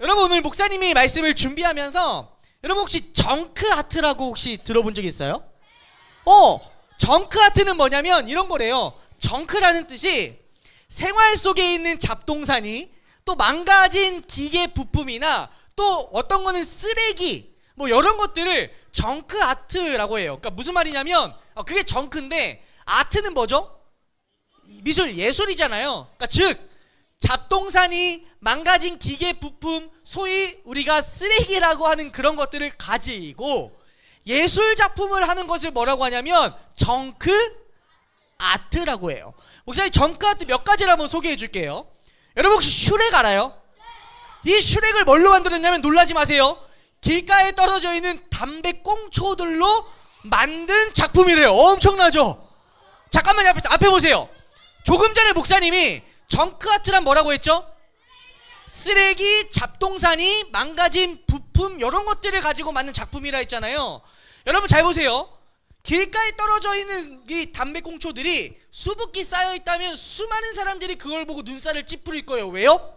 여러분 오늘 목사님이 말씀을 준비하면서 여러분 혹시 정크 아트라고 혹시 들어본 적 있어요? 어, 정크 아트는 뭐냐면 이런 거래요. 정크라는 뜻이 생활 속에 있는 잡동사니 또 망가진 기계 부품이나 또 어떤 거는 쓰레기 뭐 이런 것들을 정크 아트라고 해요. 그러니까 무슨 말이냐면 어, 그게 정크인데 아트는 뭐죠? 미술 예술이잖아요. 그러니까 즉 잡동사니 망가진 기계 부품 소위 우리가 쓰레기라고 하는 그런 것들을 가지고 예술 작품을 하는 것을 뭐라고 하냐면 정크 아트라고 해요. 목사님 정크 아트 몇 가지를 한번 소개해 줄게요. 여러분 혹시 슈렉 알아요? 이 슈렉을 뭘로 만들었냐면 놀라지 마세요. 길가에 떨어져 있는 담배 꽁초들로 만든 작품이래요. 엄청나죠? 잠깐만 앞에, 앞에 보세요. 조금 전에 목사님이 정크 아트란 뭐라고 했죠? 쓰레기, 잡동사니, 망가진 부품 이런 것들을 가지고 만든 작품이라 했잖아요. 여러분 잘 보세요. 길가에 떨어져 있는 이 담배꽁초들이 수북히 쌓여 있다면 수많은 사람들이 그걸 보고 눈살을 찌푸릴 거예요. 왜요?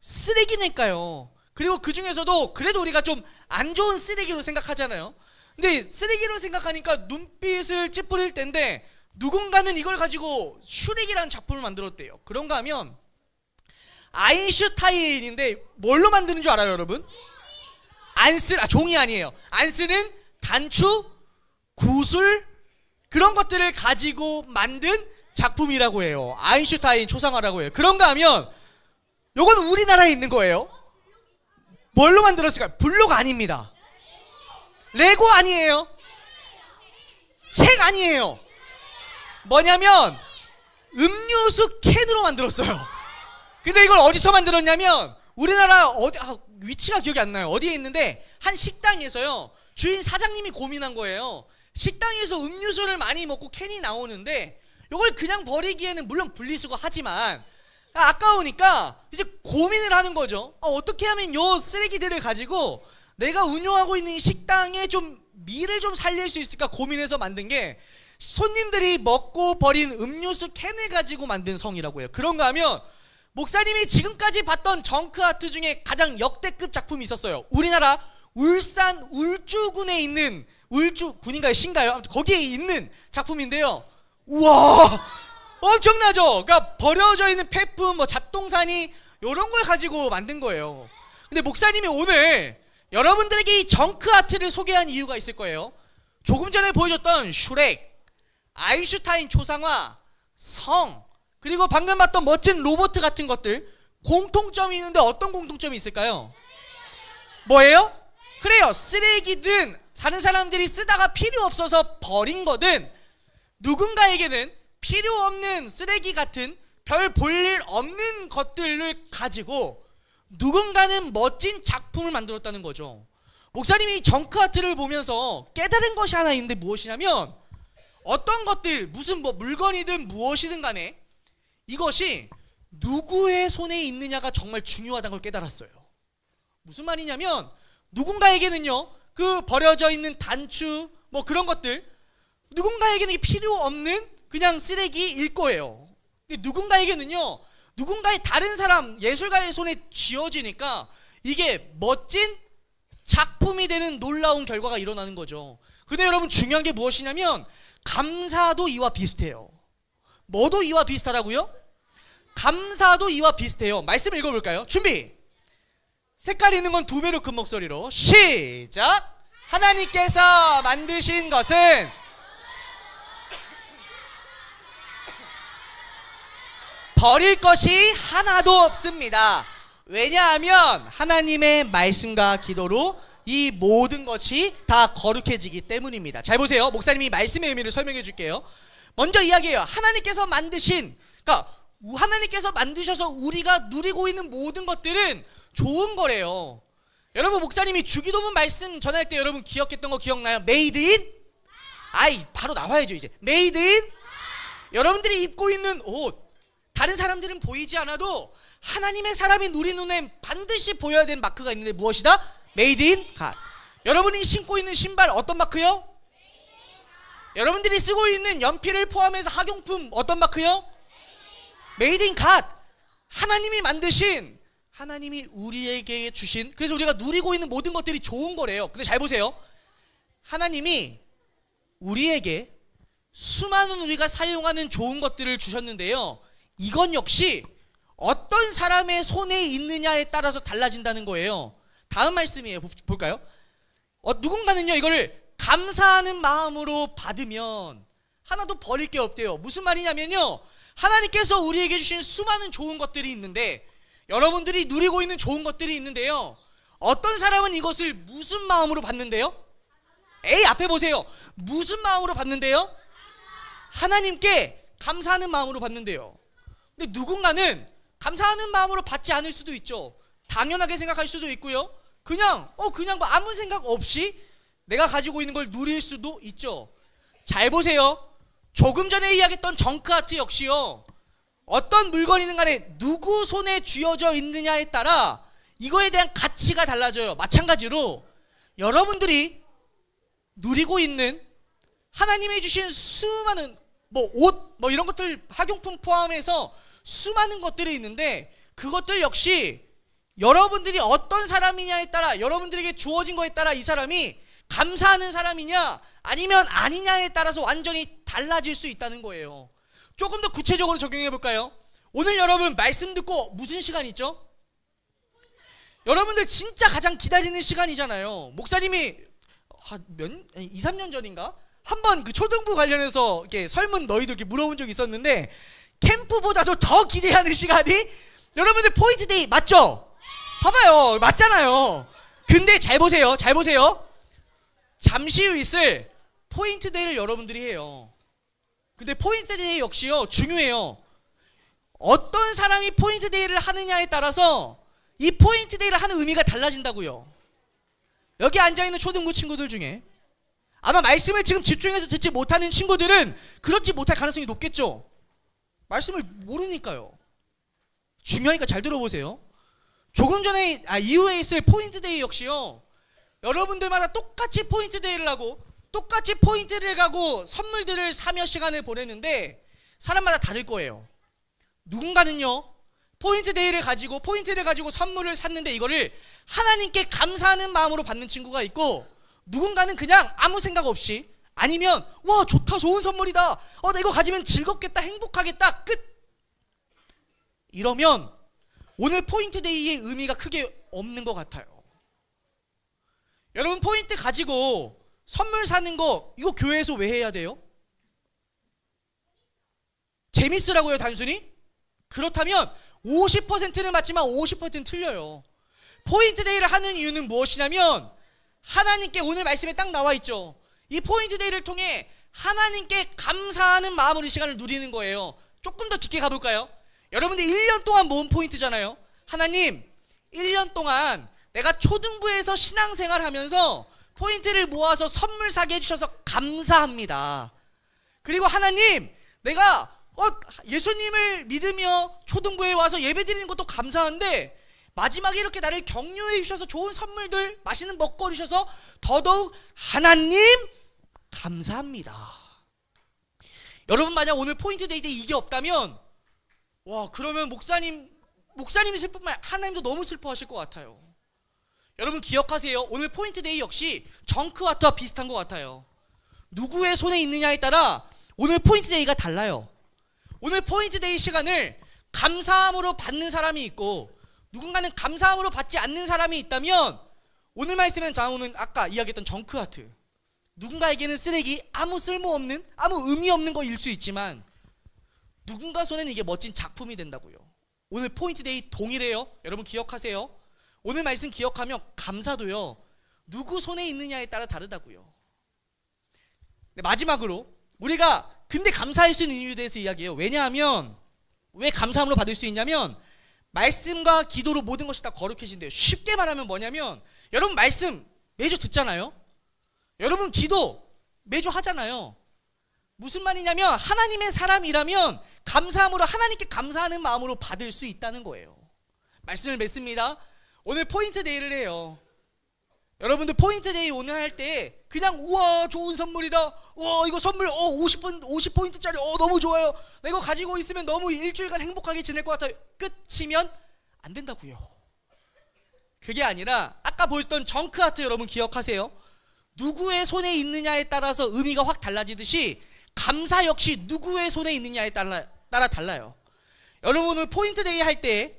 쓰레기니까요. 그리고 그 중에서도 그래도 우리가 좀 안 좋은 쓰레기로 생각하잖아요. 근데 쓰레기로 생각하니까 눈빛을 찌푸릴 텐데 누군가는 이걸 가지고 슈렉이라는 작품을 만들었대요. 그런가 하면 아인슈타인인데 뭘로 만드는 줄 알아요, 여러분? 안 쓰, 아, 종이 아니에요. 안 쓰는 단추, 구슬 그런 것들을 가지고 만든 작품이라고 해요. 아인슈타인 초상화라고 해요. 그런가 하면 요건 우리나라에 있는 거예요. 뭘로 만들었을까요? 블록 아닙니다. 레고 아니에요. 책 아니에요. 뭐냐면 음료수 캔으로 만들었어요. 근데 이걸 어디서 만들었냐면 우리나라 어디 아, 위치가 기억이 안 나요. 어디에 있는데 한 식당에서요. 주인 사장님이 고민한 거예요. 식당에서 음료수를 많이 먹고 캔이 나오는데 이걸 그냥 버리기에는 물론 분리수거 하지만 아까우니까 이제 고민을 하는 거죠. 아, 어떻게 하면 요 쓰레기들을 가지고 내가 운영하고 있는 이 식당에 좀 미를 좀 살릴 수 있을까 고민해서 만든 게 손님들이 먹고 버린 음료수 캔을 가지고 만든 성이라고 해요. 그런가 하면 목사님이 지금까지 봤던 정크 아트 중에 가장 역대급 작품이 있었어요. 우리나라 울산 울주군에 있는 울주 군인가요 신가요? 거기에 있는 작품인데요. 우와 엄청나죠. 그러니까 버려져 있는 폐품, 뭐 잡동사니 이런 걸 가지고 만든 거예요. 근데 목사님이 오늘 여러분들에게 이 정크 아트를 소개한 이유가 있을 거예요. 조금 전에 보여줬던 슈렉, 아인슈타인 초상화, 성, 그리고 방금 봤던 멋진 로봇 같은 것들 공통점이 있는데 어떤 공통점이 있을까요? 뭐예요? 그래요. 쓰레기든 다른 사람들이 쓰다가 필요 없어서 버린 거든 누군가에게는 필요 없는 쓰레기 같은 별 볼 일 없는 것들을 가지고 누군가는 멋진 작품을 만들었다는 거죠. 목사님이 이 정크 아트를 보면서 깨달은 것이 하나 있는데 무엇이냐면 어떤 것들 무슨 뭐 물건이든 무엇이든 간에 이것이 누구의 손에 있느냐가 정말 중요하다는 걸 깨달았어요. 무슨 말이냐면 누군가에게는요 그 버려져 있는 단추 뭐 그런 것들 누군가에게는 필요 없는 그냥 쓰레기일 거예요. 근데 누군가에게는요 누군가의 다른 사람 예술가의 손에 쥐어지니까 이게 멋진 작품이 되는 놀라운 결과가 일어나는 거죠. 근데 여러분 중요한 게 무엇이냐면 감사도 이와 비슷해요. 뭐도 이와 비슷하다고요? 감사도 이와 비슷해요. 말씀 읽어볼까요? 준비. 색깔 있는 건 두 배로 큰 목소리로 시작. 하나님께서 만드신 것은 버릴 것이 하나도 없습니다. 왜냐하면 하나님의 말씀과 기도로 이 모든 것이 다 거룩해지기 때문입니다. 잘 보세요. 목사님이 말씀의 의미를 설명해 줄게요. 먼저 이야기해요. 하나님께서 만드신, 그러니까 하나님께서 만드셔서 우리가 누리고 있는 모든 것들은 좋은 거래요. 여러분 목사님이 주기도문 말씀 전할 때 여러분 기억했던 거 기억나요? 메이드 인? 아이 바로 나와야죠 이제. 메이드 인? 여러분들이 입고 있는 옷 다른 사람들은 보이지 않아도 하나님의 사람이 우리 눈에 반드시 보여야 되는 마크가 있는데 무엇이다? 메이드 인 갓. 여러분이 신고 있는 신발 어떤 마크요? 여러분들이 쓰고 있는 연필을 포함해서 학용품 어떤 마크요? 메이드 인 갓. 하나님이 만드신 하나님이 우리에게 주신 그래서 우리가 누리고 있는 모든 것들이 좋은 거래요. 근데 잘 보세요. 하나님이 우리에게 수많은 우리가 사용하는 좋은 것들을 주셨는데요. 이건 역시 어떤 사람의 손에 있느냐에 따라서 달라진다는 거예요. 다음 말씀이에요. 보- 볼까요? 어, 누군가는요 이거를 감사하는 마음으로 받으면 하나도 버릴 게 없대요. 무슨 말이냐면요. 하나님께서 우리에게 주신 수많은 좋은 것들이 있는데 여러분들이 누리고 있는 좋은 것들이 있는데요. 어떤 사람은 이것을 무슨 마음으로 받는데요? 에이 앞에 보세요. 무슨 마음으로 받는데요? 하나님께 감사하는 마음으로 받는데요. 근데 누군가는 감사하는 마음으로 받지 않을 수도 있죠. 당연하게 생각할 수도 있고요. 그냥 어 그냥 뭐 아무 생각 없이 내가 가지고 있는 걸 누릴 수도 있죠. 잘 보세요. 조금 전에 이야기했던 정크 아트 역시요. 어떤 물건이든 간에 누구 손에 쥐어져 있느냐에 따라 이거에 대한 가치가 달라져요. 마찬가지로 여러분들이 누리고 있는 하나님이 주신 수많은 뭐 옷 뭐 이런 것들 학용품 포함해서 수많은 것들이 있는데 그것들 역시 여러분들이 어떤 사람이냐에 따라 여러분들에게 주어진 거에 따라 이 사람이 감사하는 사람이냐 아니면 아니냐에 따라서 완전히 달라질 수 있다는 거예요. 조금 더 구체적으로 적용해 볼까요? 오늘 여러분 말씀 듣고 무슨 시간 있죠? 여러분들 진짜 가장 기다리는 시간이잖아요. 목사님이 한몇 2, 3년 전인가 한번 그 초등부 관련해서 이렇게 설문 너희도 이렇게 물어본 적이 있었는데 캠프보다도 더 기대하는 시간이 여러분들 포인트 데이 맞죠? 봐봐요. 맞잖아요. 근데 잘 보세요. 잘 보세요. 잠시 후 있을 포인트 데이를 여러분들이 해요. 근데 포인트 데이 역시요. 중요해요. 어떤 사람이 포인트 데이를 하느냐에 따라서 이 포인트 데이를 하는 의미가 달라진다고요. 여기 앉아 있는 초등부 친구들 중에 아마 말씀을 지금 집중해서 듣지 못하는 친구들은 그렇지 못할 가능성이 높겠죠. 말씀을 모르니까요. 중요하니까 잘 들어보세요. 조금 전에 아 이후에 있을 포인트 데이 역시요. 여러분들마다 똑같이 포인트 데이를 하고 똑같이 포인트를 가고 선물들을 사며 시간을 보내는데 사람마다 다를 거예요. 누군가는요. 포인트 데이를 가지고 포인트를 가지고 선물을 샀는데 이거를 하나님께 감사하는 마음으로 받는 친구가 있고 누군가는 그냥 아무 생각 없이 아니면 와 좋다 좋은 선물이다 어 나 이거 가지면 즐겁겠다 행복하겠다 끝 이러면 오늘 포인트 데이의 의미가 크게 없는 것 같아요 여러분 포인트 가지고 선물 사는 거 이거 교회에서 왜 해야 돼요? 재밌으라고요 단순히? 그렇다면 50%는 맞지만 50%는 틀려요 포인트 데이를 하는 이유는 무엇이냐면 하나님께 오늘 말씀에 딱 나와 있죠. 이 포인트 데이를 통해 하나님께 감사하는 마음으로 이 시간을 누리는 거예요. 조금 더 깊게 가볼까요? 여러분들 1년 동안 모은 포인트잖아요. 하나님, 1년 동안 내가 초등부에서 신앙생활 하면서 포인트를 모아서 선물 사게 해주셔서 감사합니다. 그리고 하나님, 내가 어, 예수님을 믿으며 초등부에 와서 예배 드리는 것도 감사한데 마지막에 이렇게 나를 격려해 주셔서 좋은 선물들, 맛있는 먹거리 주셔서 더더욱 하나님 감사합니다. 여러분 만약 오늘 포인트 데이 때 이게 없다면 와 그러면 목사님 목사님이 슬프면 하나님도 너무 슬퍼하실 것 같아요. 여러분 기억하세요. 오늘 포인트 데이 역시 정크 아트와 비슷한 것 같아요. 누구의 손에 있느냐에 따라 오늘 포인트 데이가 달라요. 오늘 포인트 데이 시간을 감사함으로 받는 사람이 있고 누군가는 감사함으로 받지 않는 사람이 있다면 오늘 말씀은 자 오늘 아까 이야기했던 정크 아트 누군가에게는 쓰레기 아무 쓸모없는 아무 의미 없는 거일 수 있지만 누군가 손에는 이게 멋진 작품이 된다고요. 오늘 포인트 데이 동일해요. 여러분 기억하세요. 오늘 말씀 기억하면 감사도요. 누구 손에 있느냐에 따라 다르다고요. 네, 마지막으로 우리가 근데 감사할 수 있는 이유에 대해서 이야기해요. 왜냐하면 왜 감사함으로 받을 수 있냐면 말씀과 기도로 모든 것이 다 거룩해진대요. 쉽게 말하면 뭐냐면 여러분 말씀 매주 듣잖아요. 여러분 기도 매주 하잖아요. 무슨 말이냐면 하나님의 사람이라면 감사함으로 하나님께 감사하는 마음으로 받을 수 있다는 거예요. 말씀을 맺습니다. 오늘 포인트 데이를 해요. 여러분들 포인트 데이 오늘 할 때 그냥 우와 좋은 선물이다. 와 이거 선물 어 50분 50 포인트짜리 어 너무 좋아요. 나 이거 가지고 있으면 너무 일주일간 행복하게 지낼 것 같아요. 끝이면 안 된다고요. 그게 아니라 아까 보였던 정크 아트 여러분 기억하세요? 누구의 손에 있느냐에 따라서 의미가 확 달라지듯이 감사 역시 누구의 손에 있느냐에 따라, 따라 달라요. 여러분 오늘 포인트 데이 할 때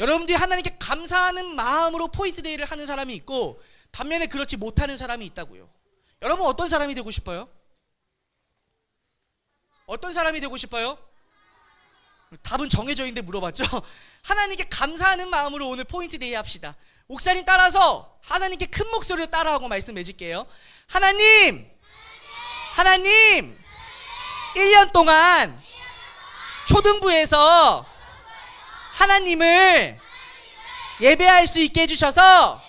여러분들이 하나님께 감사하는 마음으로 포인트 데이를 하는 사람이 있고 반면에 그렇지 못하는 사람이 있다고요. 여러분 어떤 사람이 되고 싶어요? 어떤 사람이 되고 싶어요? 답은 정해져 있는데 물어봤죠. 하나님께 감사하는 마음으로 오늘 포인트 데이 합시다. 옥사님 따라서 하나님께 큰 목소리로 따라하고 말씀 맺을게요. 하나님, 하나님, 1년 동안 초등부에서 하나님을 예배할 수 있게 해주셔서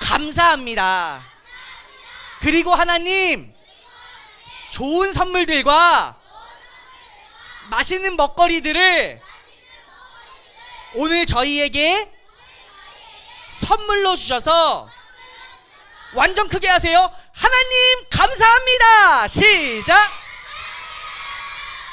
감사합니다. 그리고 하나님, 좋은 선물들과 맛있는 먹거리들을 오늘 저희에게 선물로 주셔서 완전 크게 하세요. 하나님 감사합니다. 시작.